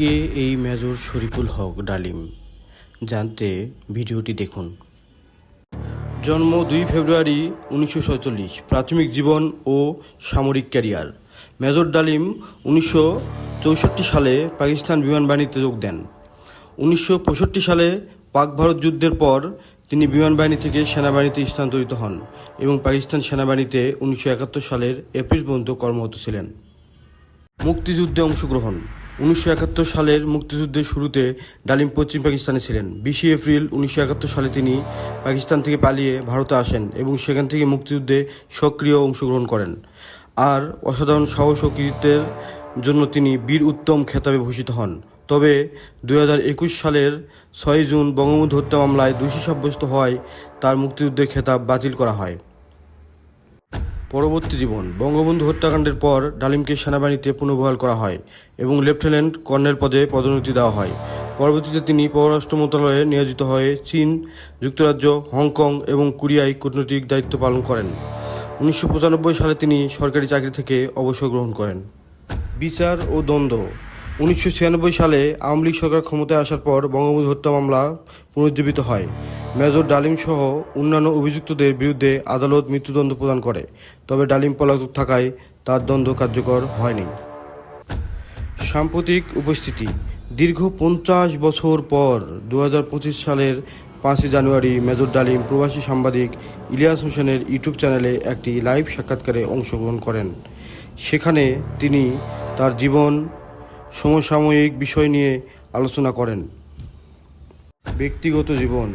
কে এই মেজর শরীফুল হক ডালিম? জানতে ভিডিওটি দেখুন। জন্ম দুই ফেব্রুয়ারি উনিশশো সাতচল্লিশ প্রাথমিক জীবন ও সামরিক ক্যারিয়ার। মেজর ডালিম উনিশশো চৌষট্টি সালে পাকিস্তান বিমান বাহিনীতে যোগ দেন। উনিশশো পঁয়ষট্টি সালে পাক ভারত যুদ্ধের পর তিনি বিমান বাহিনী থেকে সেনাবাহিনীতে স্থানান্তরিত হন এবং পাকিস্তান সেনাবাহিনীতে উনিশশো একাত্তর সালের এপ্রিল পর্যন্ত কর্মরত ছিলেন। মুক্তিযুদ্ধে অংশগ্রহণ। উনিশশো একাত্তর সালের মুক্তিযুদ্ধের শুরুতে ডালিম পশ্চিম পাকিস্তানে ছিলেন। বিশে এপ্রিল উনিশশো একাত্তর সালে তিনি পাকিস্তান থেকে পালিয়ে ভারতে আসেন এবং সেখান থেকে মুক্তিযুদ্ধে সক্রিয় অংশগ্রহণ করেন। আর অসাধারণ সাহস কৃতিত্বের জন্য তিনি বীর উত্তম খেতাবে ভূষিত হন। তবে দু হাজার একুশ সালের ছয় জুন বঙ্গবন্ধু হত্যা মামলায় দোষী সাব্যস্ত হওয়ায় তার মুক্তিযুদ্ধের খেতাব বাতিল করা হয়। পরবর্তী জীবন। বঙ্গবন্ধু হত্যাকাণ্ডের পর ডালিমকে সেনাবাহিনীতে পুনর্বহাল করা হয় এবং লেফটেন্যান্ট কর্নেল পদে পদোন্নতি দেওয়া হয়। পরবর্তীতে তিনি পররাষ্ট্র মন্ত্রণালয়ে নিয়োজিত হয়ে চীন, যুক্তরাজ্য, হংকং এবং কোরিয়ায় কূটনৈতিক দায়িত্ব পালন করেন। উনিশশো পঁচানব্বই সালে তিনি সরকারি চাকরি থেকে অবসর গ্রহণ করেন। বিচার ও দ্বন্দ্ব। উনিশশো ছিয়ানব্বই সালে আওয়ামী লীগ সরকার ক্ষমতায় আসার পর বঙ্গবন্ধু হত্যা মামলা পুনরুজ্জীবিত হয়। মেজর ডালিম সহ অন্যান্য অভিযুক্তদের বিরুদ্ধে আদালত মৃত্যুদণ্ড প্রদান করে, তবে ডালিম পলাতক থাকায় তার দ্বন্দ্ব কার্যকর হয়নি। সাম্প্রতিক উপস্থিতি, দীর্ঘ পঞ্চাশ বছর পর দু হাজার পঁচিশ সালের পাঁচই জানুয়ারি মেজর ডালিম প্রবাসী সাংবাদিক ইলিয়াস হোসেনের ইউটিউব চ্যানেলে একটি লাইভ সাক্ষাৎকারে অংশগ্রহণ করেন। সেখানে তিনি তার জীবন, সমসাময়িক বিষয় নিয়ে আলোচনা করেন। ব্যক্তিগত জীবন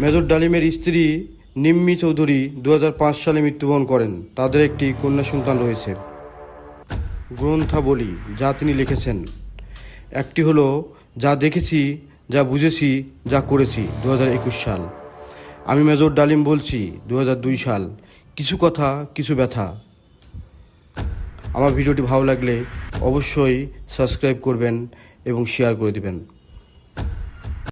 মেজর ডালিমের স্ত্রী নিম্মি চৌধুরী দু হাজার পাঁচ সালে মৃত্যুবরণ করেন। তাদের একটি কন্যা সন্তান রয়েছে। গ্রন্থাবলী যা তিনি লিখেছেন। একটি হলো, যা দেখেছি, যা বুঝেছি, যা করেছি। দু হাজার একুশ সাল। আমি মেজর ডালিম বলছি দু হাজার দুই সাল। কিছু কথা, কিছু ব্যথা। আমার ভিডিওটি ভালো লাগলে অবশ্যই সাবস্ক্রাইব করবেন এবং শেয়ার করে দিবেন।